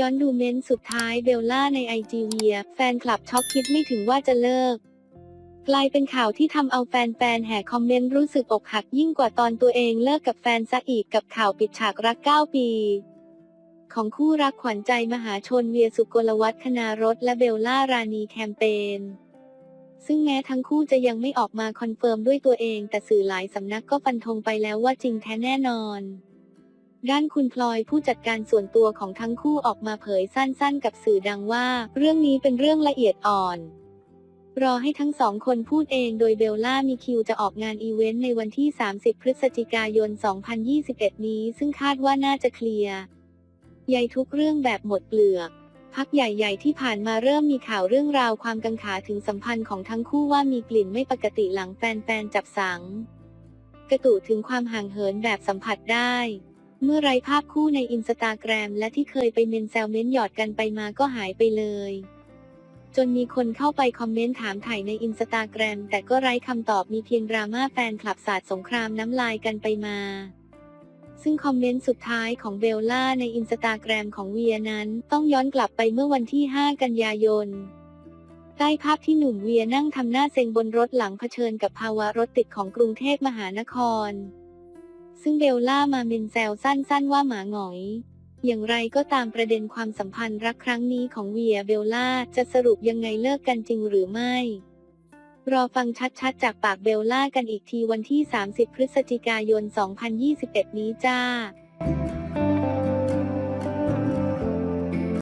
ย้อนดูเมนต์สุดท้ายเบลล่าในไอจีเวีย แฟนคลับช็อกคิดไม่ถึงว่าจะเลิก กลายเป็นข่าวที่ทำเอาแฟนๆแห่คอมเมนต์รู้สึกอกหักยิ่งกว่าตอนตัวเองเลิกกับแฟนซะอีกกับข่าวปิดฉากรัก 9 ปี ของคู่รักขวัญใจมหาชนเวียสุกลวัฒน์คณารถและเบลล่ารานีแคมเปญซึ่งแม้ทั้งคู่จะยังไม่ออกมาคอนเฟิร์มด้วยตัวเอง แต่สื่อหลายสำนักก็ฟันธงไปแล้วว่าจริงแท้แน่นอน ด้านคุณพลอยผู้จัดการส่วนตัวของทั้งคู่ออกมาเผยสั้นๆ กับสื่อดังว่า เรื่องนี้เป็นเรื่องละเอียดอ่อน รอให้ทั้งสองคนพูดเองโดยเบลล่ามีคิวจะออกงานอีเวนต์ในวันที่ 30 พฤศจิกายน 2021 นี้ ซึ่งคาดว่าน่าจะเคลียร์ใยทุกเรื่องแบบหมดเปลือกพักใหญ่ ๆ ที่ผ่านมาเริ่มมีข่าวเรื่องราวความกังขาถึงสัมพันธ์ของทั้งคู่ว่ามีกลิ่นไม่ปกติหลังแฟนๆจับสัง กระตุถึงความห่างเหินแบบสัมผัสได้ เมื่อไรภาพคู่ในอินสตาแกรมและที่เคยไปเมนแซวเม้นหยอดกันไปมาก็หายไปเลย จนมีคนเข้าไปคอมเมนต์ถามถ่ายในอินสตาแกรมแต่ก็ไร้คำตอบมีเพียงดราม่าแฟนคลับสาดสงครามน้ำลายกันไปมา ซึ่งคอมเมนต์สุดท้ายของเบลล่าในอินสตาแกรมของเวียนั้น ต้องย้อนกลับไปเมื่อวันที่ 5 กันยายนใต้ภาพที่หนุ่มเวียนั่งทำหน้าเซ็งบนรถหลังเผชิญกับภาวะรถติดของกรุงเทพมหานคร ซึ่งเบลล่ามาเมนแซวสั้นๆว่าหมาหงอย อย่างไรก็ตามประเด็นความสัมพันธ์รักครั้งนี้ของเวียเบลล่าจะสรุปยังไงเลิกกันจริงหรือไม่ รอฟังชัดๆ จากปากเบลล่ากันอีกทีวันที่ 30 พฤศจิกายน 2021 นี้จ้า